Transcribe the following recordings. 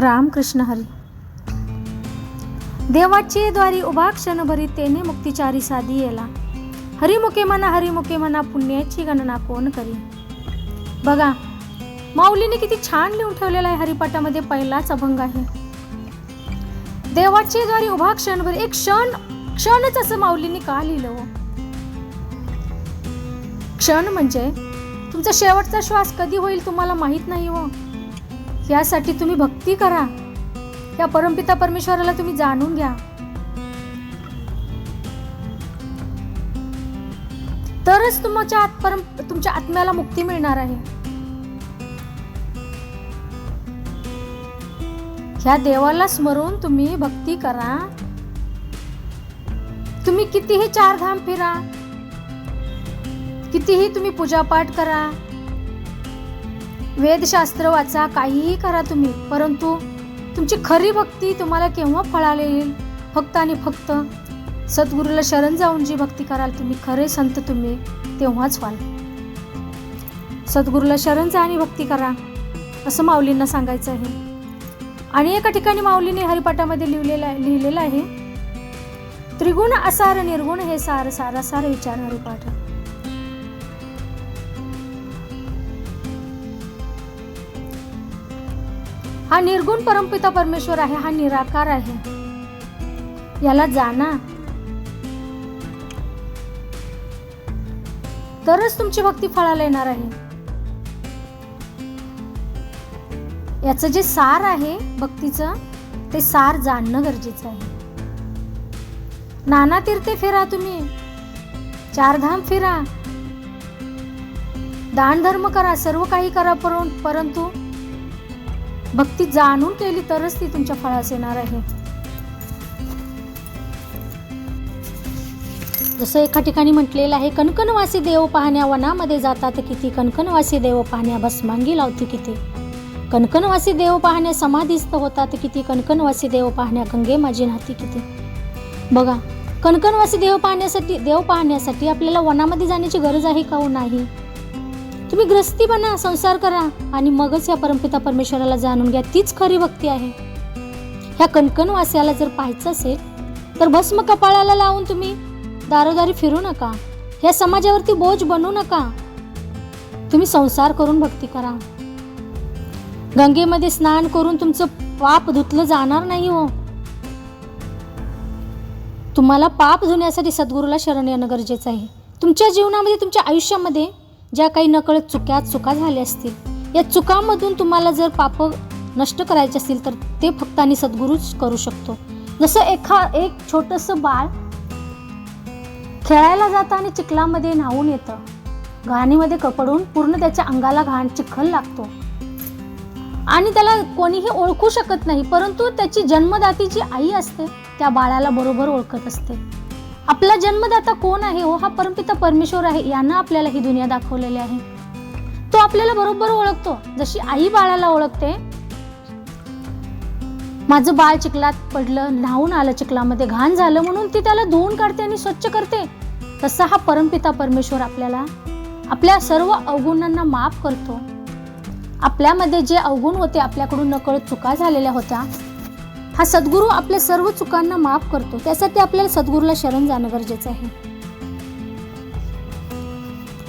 रामकृष्ण हरी. देवाची द्वारी उभा क्षणभरी तेने मुक्तिचारी साधी येला. हरिमुखे म्हणा हरिमुखे म्हणा पुण्याची गणना कोण करी? बघा माऊलीने किती छान लिहून ठेवलेला आहे हरिपाठामध्ये पहिलाच अभंग आहे. देवाची द्वारी उभा क्षणभर एक क्षण क्षणच असं माऊलीने का लिहिलं हो? क्षण म्हणजे तुमचा शेवटचा श्वास कधी होईल तुम्हाला माहीत नाही हो. यासाठी तुम्ही भक्ती करा. या परमपिता परमेश्वराला तुम्ही जाणून घ्या. तरच तुमच्या आत परम तुमच्या आत्म्याला मुक्ती मिळणार आहे. ह्या देवाला स्मरून तुम्ही भक्ती करा. तुम्ही कितीही चार धाम फिरा. कितीही तुम्ही पूजापाठ करा. वेदशास्त्र वाचा काहीही करा तुम्ही. परंतु तुमची खरी भक्ती तुम्हाला केव्हा फळाला येईल? फक्त आणि फक्त सद्गुरूला शरण जाऊन जी भक्ती कराल तुम्ही खरे संत तुम्ही तेव्हाच व्हाल. सद्गुरूला शरण जा आणि भक्ती करा असं माऊलींना सांगायचं आहे. आणि एका ठिकाणी माऊलीने हरिपाठामध्ये लिहिलेलं आहे लिहिलेलं आहे त्रिगुण असार निर्गुण हे सार सारासार विचार हरिपाठ. हा निर्गुण परमपिता परमेश्वर आहे हा निराकार आहे. याला जाणा तरच तुमची भक्ती फळाला येणार आहे. याचं जे सार आहे भक्तीचं ते सार जाणणं गरजेचं आहे. नाना तीर्थे फिरा तुम्ही. चारधाम फिरा. दान धर्म करा सर्व काही करा परं- परंतु भक्ती जाणून केली तरच ती तुमच्या फळास येणार आहे. जसं एका ठिकाणी म्हटलेलं आहे कणकणवासी देव पाहण्या वनामध्ये जातात किती कणकणवासी देव पाहण्या भस्मांगी लावती किती. कणकणवासी देव पाहण्या समाधीस्थ होतात किती कणकणवासी देव पाहण्या गंगे माझी नाती किती. बघा कणकणवासी देव पाहण्यासाठी देव पाहण्यासाठी आपल्याला वनामध्ये जाण्याची गरज आहे का हो? नाही. तुम्ही ग्रस्ती बना संसार करा आणि मगच या परमपिता परमेश्वराला जाणून घ्या. तीच खरी भक्ती आहे. ह्या कणकणवास्याला जर पाहायचं असेल तर भस्म कपाळाला लावून तुम्ही दारोदारी फिरू नका. या समाजावरती बोज बनू नका. तुम्ही संसार करून भक्ती करा. गंगेमध्ये स्नान करून तुमचं पाप धुतलं जाणार नाही हो. तुम्हाला पाप धुण्यासाठी सद्गुरूला शरण येणं गरजेचं आहे. तुमच्या जीवनामध्ये तुमच्या आयुष्यामध्ये ज्या काही नकळत चुक्या चुका झाल्या असतील. या चुकांमधून तुम्हाला जर पाप नष्ट करायचे असतील तर ते फक्त आणि सद्गुरूच करू शकतो. जसं एखा एक छोटंसं बाळ खेळायला जातं आणि चिखलामध्ये न्हावून येतं. घाणीमध्ये कपडून पूर्ण त्याच्या अंगाला घाण चिखल लागतो. आणि त्याला कोणीही ओळखू शकत नाही परंतु त्याची जन्मदाती जी आई असते त्या बाळाला बरोबर ओळखत असते. आपला जन्मदाता कोण आहे हो? हा परमपिता परमेश्वर आहे. यानं आपल्याला ही दुनिया दाखवलेली आहे. तो आपल्याला बरोबर ओळखतो. जशी आई बाळाला ओळखते माझं बाळ चिखलात पडलं न्हावून आलं चिखलामध्ये घाण झालं म्हणून ती त्याला धुवून काढते आणि स्वच्छ करते. तसा हा परमपिता परमेश्वर आपल्याला आपल्या सर्व अवगुणांना माफ करतो. आपल्यामध्ये जे अवगुण होते आपल्याकडून नकळत चुका झालेल्या होत्या हा सद्गुरू आपल्या सर्व चुकांना माफ करतो. त्यासाठी आपल्याला सद्गुरूला शरण जाणं गरजेचं आहे.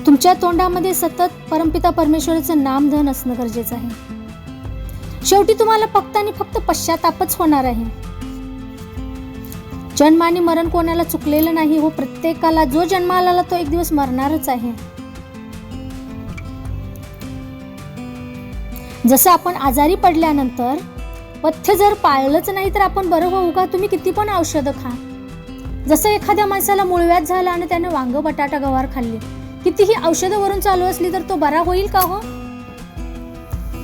तुमच्या तोंडामध्ये सतत परमपिता परमेश्वराचं नामधन असणं गरजेचं आहे. शेवटी तुम्हाला फक्त आणि फक्त पश्चातापच होणार आहे. जन्म आणि मरण कोणाला चुकलेलं नाही हो प्रत्येकाला जो जन्माला आला तो एक दिवस मरणारच आहे. जसं आपण आजारी पडल्यानंतर पथ्य जर पाळलंच नाही तर आपण बरं होऊ का? तुम्ही किती पण औषधं खा. जसं एखाद्या माणसाला मुळव्यात झाला आणि त्याने वांग बटाटा गवार खाल्ली कितीही औषधं वरून चालू असली तर तो बरा होईल का हो?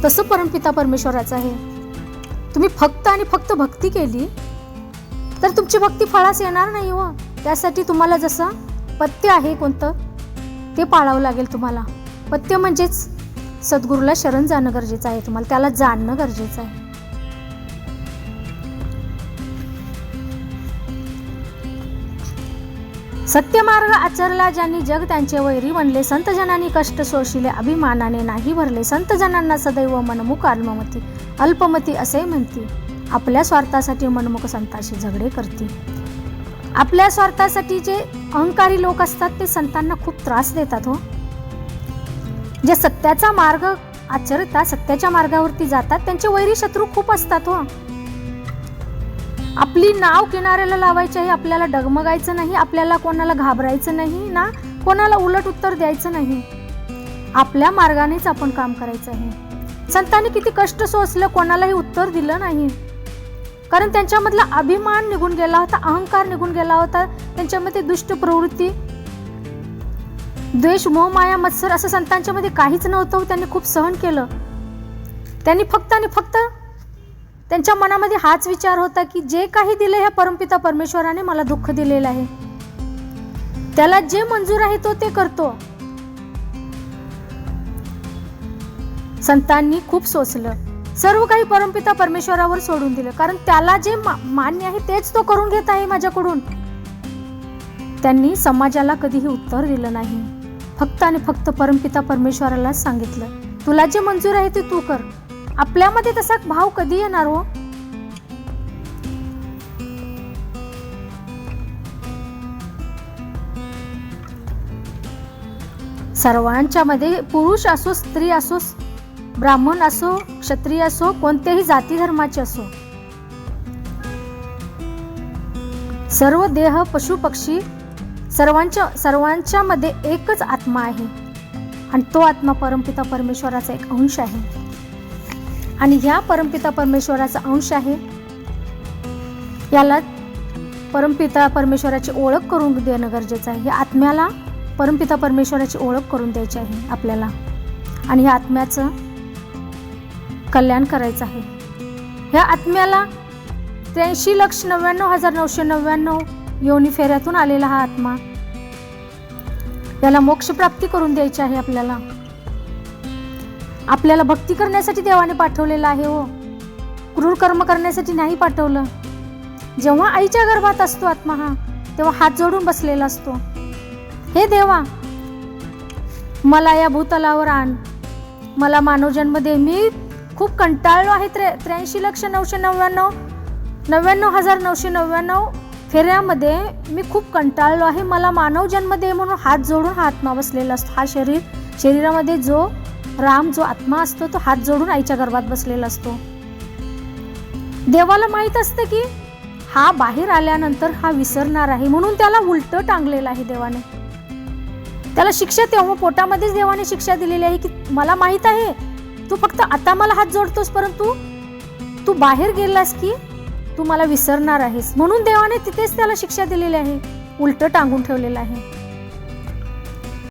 तसं परमपिता परमेश्वराचं आहे. तुम्ही फक्त आणि फक्त भक्ती केली तर तुमची भक्ती फळास येणार नाही हो. त्यासाठी तुम्हाला जसं पथ्य आहे कोणतं ते पाळावं लागेल तुम्हाला. पथ्य म्हणजेच सद्गुरूला शरण जाणं गरजेचं आहे तुम्हाला. त्याला जाणणं गरजेचं आहे. सत्यमार्ग आचरला ज्यांनी जग त्यांचे वैरी बनले संतजनांनी कष्ट सोशिले अभिमानाने नाही भरले. संत जनांना सदैव मनमुख आत्ममती अल्पमती असे म्हणती आपल्या स्वार्थासाठी मनमुख संतांशी झगडे करते आपल्या स्वार्थासाठी जे अहंकारी लोक असतात ते संतांना खूप त्रास देतात हो. जे सत्याचा मार्ग आचरतात सत्याच्या मार्गावरती जातात त्यांचे वैरी शत्रू खूप असतात हो. आपली नाव किनाऱ्याला लावायची आहे आपल्याला डगमगायचं नाही आपल्याला कोणाला घाबरायचं नाही ना? कोणाला उलट उत्तर द्यायचं नाही. आपल्या मार्गानेच आपण काम करायचं आहे. संतांनी किती कष्ट सोसलं कोणालाही उत्तर दिलं नाही. कारण त्यांच्यामधला अभिमान निघून गेला होता अहंकार निघून गेला होता त्यांच्यामध्ये दुष्ट प्रवृत्ती. द्वेष मोह माया मत्सर असं संतांच्या मध्ये काहीच नव्हतं त्यांनी खूप सहन केलं. त्यांनी फक्त आणि फक्त त्यांच्या मनामध्ये हाच विचार होता की जे काही दिले ह्या परमपिता परमेश्वराने मला दुःख दिलेलं आहे. त्याला जे मंजूर आहे तो ते करतो. संतांनी खूप सोचलं सर्व काही परमपिता परमेश्वरावर सोडून दिलं. कारण त्याला जे मा- मान्य आहे तेच तो करून घेत आहे माझ्याकडून. त्यांनी समाजाला कधीही उत्तर दिलं नाही. फक्त आणि फक्त परमपिता परमेश्वरालाच सांगितलं. तुला जे मंजूर आहे ते तू कर. आपल्यामध्ये तसा भाव कधी येणार हो? सर्वांच्या मध्ये पुरुष असो स्त्री असो ब्राह्मण असो क्षत्रिय असो कोणत्याही जाती धर्माचे असो. सर्व देह पशु पक्षी सर्वांच्या सर्वांच्या मध्ये एकच आत्मा आहे. आणि तो आत्मा परमपिता परमेश्वराचा एक अंश आहे. आणि ह्या परमपिता परमेश्वराचा अंश आहे. याला परमपिता परमेश्वराची ओळख करून देणं गरजेचं आहे. या आत्म्याला परमपिता परमेश्वराची ओळख करून द्यायची आहे आपल्याला. आणि ह्या आत्म्याचं कल्याण करायचं आहे. ह्या आत्म्याला त्र्याऐंशी लक्ष नव्याण्णव हजार नऊशे नव्याण्णव योनी फेऱ्यातून आलेला हा आत्मा याला मोक्षप्राप्ती करून द्यायची आहे आपल्याला. आपल्याला भक्ती करण्यासाठी देवाने पाठवलेलं आहे हो. क्रूर कर्म करण्यासाठी नाही पाठवलं. जेव्हा आईच्या गर्भात असतो आत्मा हा तेव्हा हात जोडून बसलेला असतो. हे देवा मला या भूतलावर आण. मला मानवजन्म दे. मी खूप कंटाळलो आहे त्रे त्र्याऐंशी लक्ष नऊशे नव्याण्णव नव्याण्णव हजार नऊशे नव्याण्णव फेऱ्यामध्ये मी खूप कंटाळलो आहे. मला मानव जन्म दे म्हणून हात जोडून हा आत्मा बसलेला असतो. हा शरीर शरीरामध्ये जो राम जो आत्मा असतो तो हात जोडून आईच्या गर्भात बसलेला असतो. देवाला माहीत असतं की हा बाहेर आल्यानंतर हा विसरणार आहे म्हणून त्याला उलट टांगलेलं आहे देवाने. त्याला शिक्षा तेव्हा पोटामध्येच देवाने शिक्षा दिलेली आहे की मला माहीत आहे तू फक्त आता मला हात जोडतोस परंतु तू बाहेर गेलास की तू मला विसरणार आहेस म्हणून देवाने तिथेच त्याला शिक्षा दिलेली आहे उलट टांगून ठेवलेलं आहे.